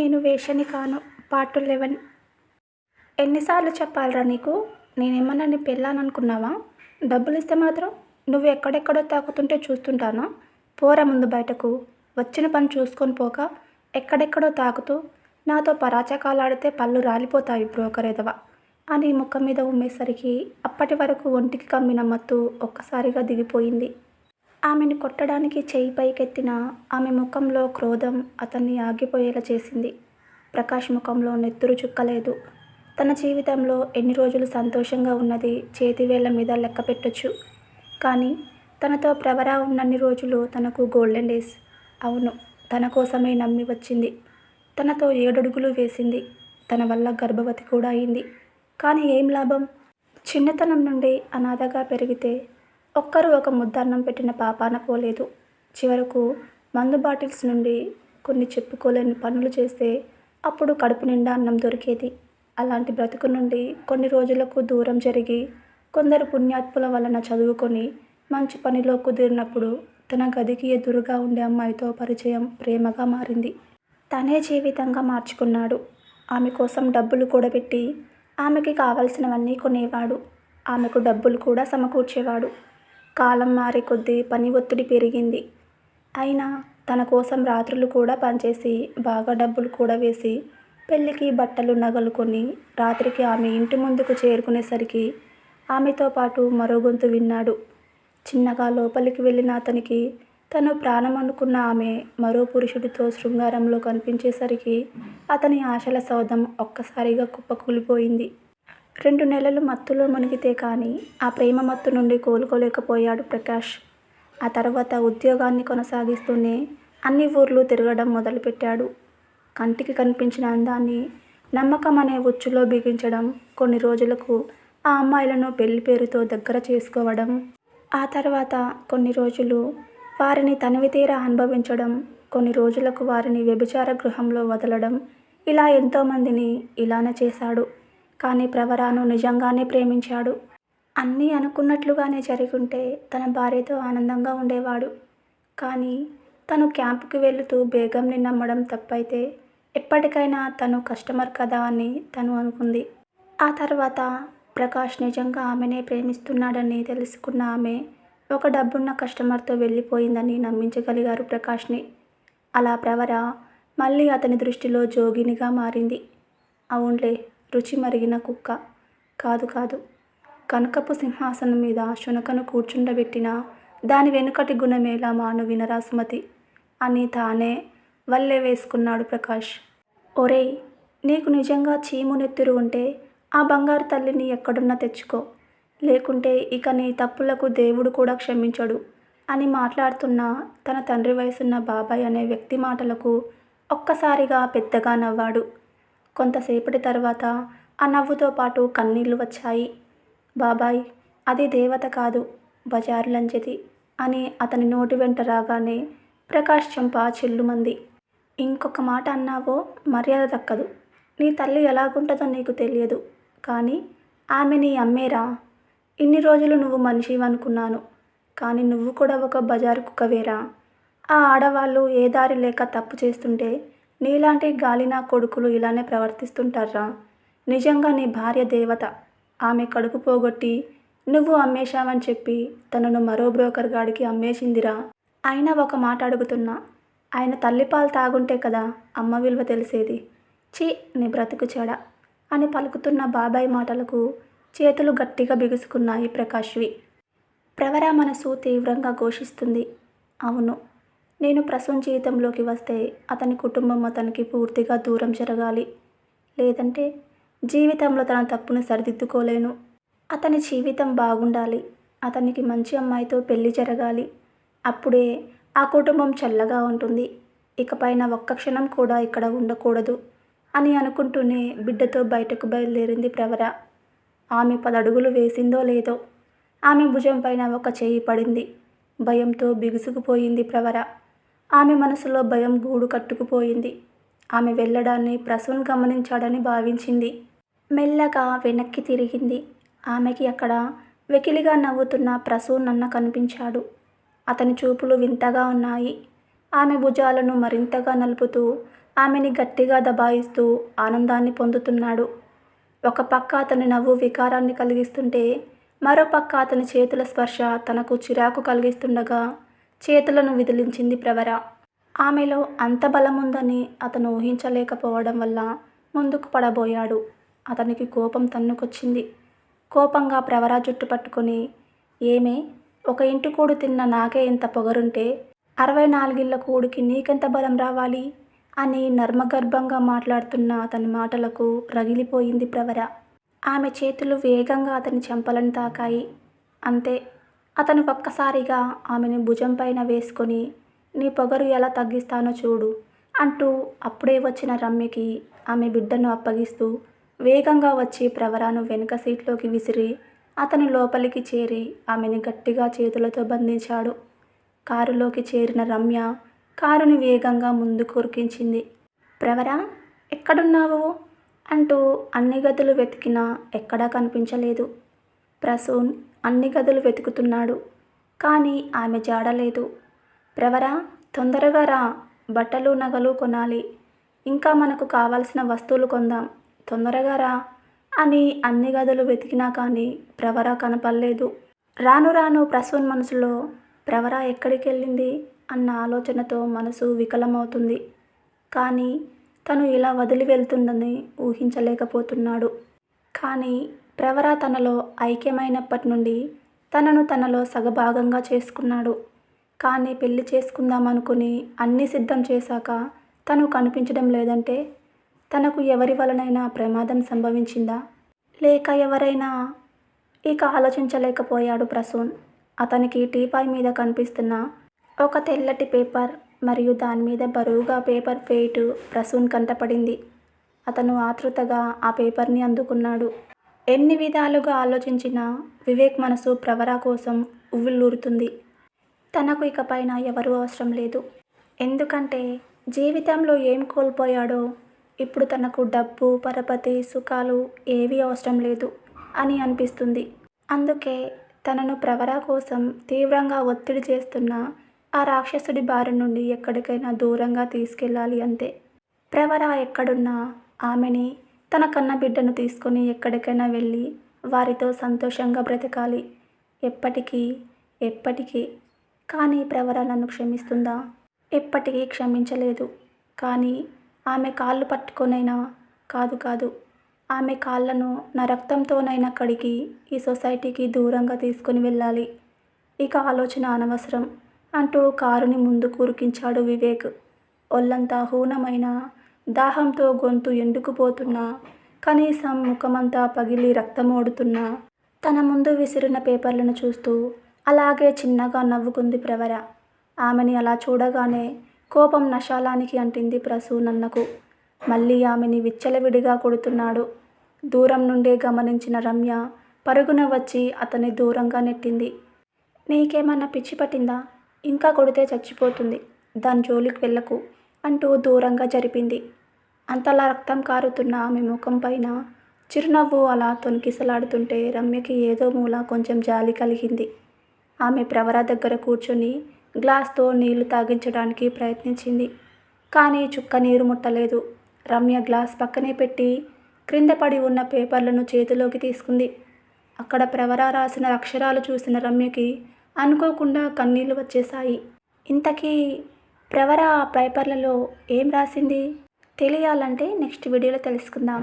నేను వేషని కాను. Part eleven. ఎన్నిసార్లు చెప్పాలరా నీకు? నేనేమన్నా నీ పెళ్ళాననుకున్నావా? డబ్బులు ఇస్తే మాత్రం నువ్వు ఎక్కడెక్కడో తాకుతుంటే చూస్తుంటానా? పోరా ముందు బయటకు. వచ్చిన పని చూసుకొని పోక ఎక్కడెక్కడో తాకుతూ నాతో పరాచకాలాడితే పళ్ళు రాలిపోతాయి బ్రోకరేదవ? అని ముఖం మీద ఉమ్మేసరికి అప్పటి వరకు ఒంటికి కమ్మిన మత్తు ఒక్కసారిగా దిగిపోయింది. ఆమెను కొట్టడానికి చేయి పైకెత్తిన ఆమె ముఖంలో క్రోధం అతన్ని ఆగిపోయేలా చేసింది. ప్రకాష్ ముఖంలో నెత్తురు చుక్కలేదు. తన జీవితంలో ఎన్ని రోజులు సంతోషంగా ఉన్నది చేతివేళ్ళ మీద లెక్క పెట్టొచ్చు. కానీ తనతో ప్రవర ఉన్నన్ని రోజులు తనకు గోల్డెన్ డేస్ అవును తన కోసమే నమ్మి వచ్చింది. తనతో ఏడడుగులు వేసింది. తన వల్ల గర్భవతి కూడా అయింది. కానీ ఏం లాభం? చిన్నతనం నుండి అనాథగా పెరిగితే ఒక్కరు ఒక ముద్దన్నం పెట్టిన పాపాన పోలేదు. చివరకు మందు బాటిల్స్ నుండి కొన్ని చెప్పుకోలేని పనులు చేస్తే అప్పుడు కడుపు నిండా అన్నం దొరికేది. అలాంటి బ్రతుకు నుండి కొన్ని రోజులకు దూరం జరిగి కొందరు పుణ్యాత్ముల వలన చదువుకొని మంచి పనిలో కుదిరినప్పుడు తన గదికి ఎదురుగా ఉండే అమ్మాయితో పరిచయం ప్రేమగా మారింది. తనే జీవితంగా మార్చుకున్నాడు. ఆమె కోసం డబ్బులు కూడబెట్టి ఆమెకి కావలసినవన్నీ కొనేవాడు. ఆమెకు డబ్బులు కూడా సమకూర్చేవాడు. కాలం మారే కొద్దీ పని ఒత్తిడి పెరిగింది. అయినా తన కోసం రాత్రులు కూడా పనిచేసి బాగా డబ్బులు కూడా వేసి పెళ్ళికి బట్టలు నగలు కొని రాత్రికి ఆమె ఇంటి ముందుకు చేరుకునేసరికి ఆమెతో పాటు మరో గొంతు విన్నాడు. చిన్నగా లోపలికి వెళ్ళిన అతనికి తను ప్రాణం అనుకున్న ఆమె మరో పురుషుడితో శృంగారంలో కనిపించేసరికి అతని ఆశల సౌధం ఒక్కసారిగా కుప్పకూలిపోయింది. రెండు నెలలు మత్తులో మునిగితే కానీ ఆ ప్రేమ మత్తు నుండి కోలుకోలేకపోయాడు ప్రకాష్. ఆ తర్వాత ఉద్యోగాన్ని కొనసాగిస్తూనే అన్ని ఊర్లు తిరగడం మొదలుపెట్టాడు. కంటికి కనిపించిన అందాన్ని నమ్మకం అనే ఉచ్చులో బిగించడం కొన్ని రోజులకు ఆ అమ్మాయిలను పెళ్ళి పేరుతో దగ్గర చేసుకోవడం ఆ తర్వాత కొన్ని రోజులు వారిని తనివి తీరా అనుభవించడం కొన్ని రోజులకు వారిని వ్యభిచార గృహంలో వదలడం ఇలా ఎంతోమందిని ఇలానే చేశాడు. కానీ ప్రవరాను నిజంగానే ప్రేమించాడు. అన్నీ అనుకున్నట్లుగానే జరుగుంటే తన భార్యతో ఆనందంగా ఉండేవాడు. కానీ తను క్యాంపుకి వెళుతూ బేగంని నమ్మడం తప్పైతే ఎప్పటికైనా తను కస్టమర్ కదా అని తను అనుకుంది. ఆ తర్వాత ప్రకాష్ నిజంగా ఆమెనే ప్రేమిస్తున్నాడని తెలుసుకున్న ఆమె ఒక డబ్బున్న కస్టమర్తో వెళ్ళిపోయిందని నమ్మించగలిగారు ప్రకాష్ని. అలా ప్రవర మళ్ళీ అతని దృష్టిలో జోగినిగా మారింది. అవునులే రుచి మరిగిన కుక్క. కాదు కాదు. కనకపు సింహాసనం మీద శునకను కూర్చుండబెట్టిన దాని వెనుకటి గుణమేలా మాను వినరా సుమతి అని తానే వల్లే వేసుకున్నాడు ప్రకాష్. ఒరేయ్ నీకు నిజంగా చీము నెత్తురు ఉంటే ఆ బంగారు తల్లిని ఎక్కడున్నా తెచ్చుకో. లేకుంటే ఇక నీ తప్పులకు దేవుడు కూడా క్షమించడు. అని మాట్లాడుతున్న తన తండ్రి వయసున్న బాబాయ్ అనే వ్యక్తి మాటలకు ఒక్కసారిగా పెద్దగా నవ్వాడు. కొంతసేపటి తర్వాత ఆ నవ్వుతో పాటు కన్నీళ్ళు వచ్చాయి. బాబాయ్ అది దేవత కాదు బజారు లంజది అని అతని నోటి వెంట రాగానే ప్రకాష్ చెంప చెల్లుమంది. ఇంకొక మాట అన్నావో మర్యాద దక్కదు. నీ తల్లి ఎలాగుంటుందో నీకు తెలియదు. కానీ ఆమె నీ అమ్మేరా. ఇన్ని రోజులు నువ్వు మనిషివనుకున్నాను. కానీ నువ్వు కూడా ఒక బజారు కుక్కవేరా. ఆ ఆడవాళ్ళు ఏ దారి లేక తప్పు చేస్తుంటే నీలాంటి గాలినా కొడుకులు ఇలానే ప్రవర్తిస్తుంటారా నిజంగా నీ భార్య దేవత. ఆమె కడుపు పోగొట్టి నువ్వు అమ్మేశావని చెప్పి తనను మరో బ్రోకర్ గాడికి అమ్మేసిందిరా. అయినా ఒక మాట అడుగుతున్నా. ఆయన తల్లిపాలు తాగుంటే కదా అమ్మ విలువ తెలిసేది. చీ నీ బ్రతుకు చెడ అని పలుకుతున్న బాబాయ్ మాటలకు చేతులు గట్టిగా బిగుసుకున్నాయి ప్రకాష్వి ప్రవర మనసు తీవ్రంగా ఘోషిస్తుంది. అవును నేను ప్రసవం జీవితంలోకి వస్తే అతని కుటుంబం అతనికి పూర్తిగా దూరం జరగాలి. లేదంటే జీవితంలో తన తప్పును సరిదిద్దుకోలేను. అతని జీవితం బాగుండాలి. అతనికి మంచి అమ్మాయితో పెళ్ళి జరగాలి. అప్పుడే ఆ కుటుంబం చల్లగా ఉంటుంది. ఇకపైన ఒక్క క్షణం కూడా ఇక్కడ ఉండకూడదు అని అనుకుంటూనే బిడ్డతో బయటకు బయలుదేరింది ప్రవర. ఆమె పదడుగులు వేసిందో లేదో ఆమె భుజం పైన ఒక చేయి పడింది. భయంతో బిగుసుకుపోయింది ప్రవర. ఆమె మనసులో భయం గూడు కట్టుకుపోయింది. ఆమె వెళ్ళడాన్ని ప్రసూన్ గమనించాడని భావించింది. మెల్లగా వెనక్కి తిరిగింది. ఆమెకి అక్కడ వెకిలిగా నవ్వుతున్న ప్రసూన్ అన్న కనిపించాడు. అతని చూపులు వింతగా ఉన్నాయి. ఆమె భుజాలను మరింతగా నలుపుతూ ఆమెని గట్టిగా దబాయిస్తూ ఆనందాన్ని పొందుతున్నాడు. ఒక పక్క అతని నవ్వు వికారాన్ని కలిగిస్తుంటే మరో పక్క అతని చేతుల స్పర్శ తనకు చిరాకు కలిగిస్తుండగా చేతులను విదిలించింది ప్రవర. ఆమెలో అంత బలముందని అతను ఊహించలేకపోవడం వల్ల ముందుకు పడబోయాడు. అతనికి కోపం తన్నుకొచ్చింది. కోపంగా ప్రవర జుట్టు పట్టుకొని ఏమే ఒక ఇంటి కూడు తిన్న నాకే ఇంత పొగరుంటే అరవై నాలుగిళ్ళ కూడికి నీకెంత బలం రావాలి? అని నర్మగర్భంగా మాట్లాడుతున్న అతని మాటలకు రగిలిపోయింది ప్రవర. ఆమె చేతులు వేగంగా అతని చెంపలను తాకాయి. అంతే అతను ఒక్కసారిగా ఆమెను భుజం పైన వేసుకొని నీ పొగరు ఎలా తగ్గిస్తానో చూడు అంటూ అప్పుడే వచ్చిన రమ్యకి ఆమె బిడ్డను అప్పగిస్తూ వేగంగా వచ్చి ప్రవరాను వెనుక సీట్లోకి విసిరి అతను లోపలికి చేరి ఆమెని గట్టిగా చేతులతో బంధించాడు. కారులోకి చేరిన రమ్య కారుని వేగంగా ముందుకు ఉరికించింది. ప్రవరా ఎక్కడున్నావు? అంటూ అన్ని గదులు వెతికినా ఎక్కడా కనిపించలేదు. ప్రసూన్ అన్ని గదులు వెతుకుతున్నాడు. కానీ ఆమె జాడలేదు. ప్రవరా తొందరగా రా. బట్టలు నగలు కొనాలి. ఇంకా మనకు కావాల్సిన వస్తువులు కొందాం. తొందరగా రా అని అన్ని గదులు వెతికినా కానీ ప్రవర కనపడలేదు. రాను రాను ప్రసూన్ మనసులో ప్రవర ఎక్కడికి వెళ్ళింది అన్న ఆలోచనతో మనసు వికలమవుతుంది. కానీ తను ఇలా వదిలి వెళ్తుందని ఊహించలేకపోతున్నాడు. కానీ ప్రవర తనలో ఐక్యమైనప్పటి నుండి తనను తనలో సగభాగంగా చేసుకున్నాడు. కానీ పెళ్ళి చేసుకుందామనుకుని అన్ని సిద్ధం చేశాక తను కనిపించడం లేదంటే తనకు ఎవరి వలనైనా ప్రమాదం సంభవించిందా? లేక ఎవరైనా ఇక ఆలోచించలేకపోయాడు ప్రసూన్. అతనికి టీపాయ్ మీద కనిపిస్తున్న ఒక తెల్లటి పేపర్ మరియు దాని మీద బరువుగా పేపర్ ఫెయిట్ ప్రసూన్ కంటపడింది. అతను ఆతృతగా ఆ పేపర్ని అందుకున్నాడు. ఎన్ని విధాలుగా ఆలోచించినా వివేక్ మనసు ప్రవర కోసం ఉవ్విళ్ళూరుతుంది. తనకు ఇకపైన ఎవరూ అవసరం లేదు. ఎందుకంటే జీవితంలో ఏం కోల్పోయాడో ఇప్పుడు తనకు డబ్బు పరపతి సుఖాలు ఏవీ అవసరం లేదు అని అనిపిస్తుంది. అందుకే తనను ప్రవర కోసం తీవ్రంగా ఒత్తిడి చేస్తున్న ఆ రాక్షసుడి బారి నుండి ఎక్కడికైనా దూరంగా తీసుకెళ్ళాలి అంతే. ప్రవర ఎక్కడున్నా ఆమెని తన కన్న బిడ్డను తీసుకొని ఎక్కడికైనా వెళ్ళి వారితో సంతోషంగా బ్రతకాలి. ఎప్పటికీ ఎప్పటికీ. కానీ ప్రవర నన్ను క్షమిస్తుందా? ఎప్పటికీ క్షమించలేదు. కానీ ఆమె కాళ్ళు పట్టుకొనైనా కాదు కాదు ఆమె కాళ్ళను నా రక్తంతోనైనా కడిగి ఈ సొసైటీకి దూరంగా తీసుకొని వెళ్ళాలి. ఇక ఆలోచన అనవసరం అంటూ కారుని ముందు కూరుకించాడు వివేక్. ఒళ్ళంతా హూనమైన దాహంతో గొంతు ఎండుకుపోతున్నా కనీసం ముఖమంతా పగిలి రక్తమోడుతున్నా? తన ముందు విసిరిన పేపర్లను చూస్తూ అలాగే చిన్నగా నవ్వుకుంది ప్రవర. ఆమెని అలా చూడగానే కోపం నశాలానికి అంటింది ప్రసూనన్నకు మళ్ళీ ఆమెని విచ్చలవిడిగా కొడుతున్నాడు. దూరం నుండే గమనించిన రమ్య పరుగున వచ్చి అతన్ని దూరంగా నెట్టింది. నీకేమన్నా పిచ్చి పట్టిందా? ఇంకా కొడితే చచ్చిపోతుంది. దాని జోలికి వెళ్ళకు. అంటూ దూరంగా జరిపింది. అంతలా రక్తం కారుతున్న ఆమె ముఖం పైన చిరునవ్వు అలా తొనికిసలాడుతుంటే రమ్యకి ఏదో మూల కొంచెం జాలి కలిగింది. ఆమె ప్రవర దగ్గర కూర్చొని గ్లాస్తో నీళ్ళు తాగించడానికి ప్రయత్నించింది. కానీ చుక్క నీరు ముట్టలేదు. రమ్య గ్లాస్ పక్కనే పెట్టి క్రింద పడి ఉన్న పేపర్లను చేతిలోకి తీసుకుంది. అక్కడ ప్రవర రాసిన అక్షరాలు చూసిన రమ్యకి అనుకోకుండా కన్నీళ్ళు వచ్చేశాయి. ఇంతకీ ప్రవర ఆ పేపర్లలో ఏం రాసింది? తెలియాలంటే నెక్స్ట్ వీడియోలో తెలుసుకుందాం.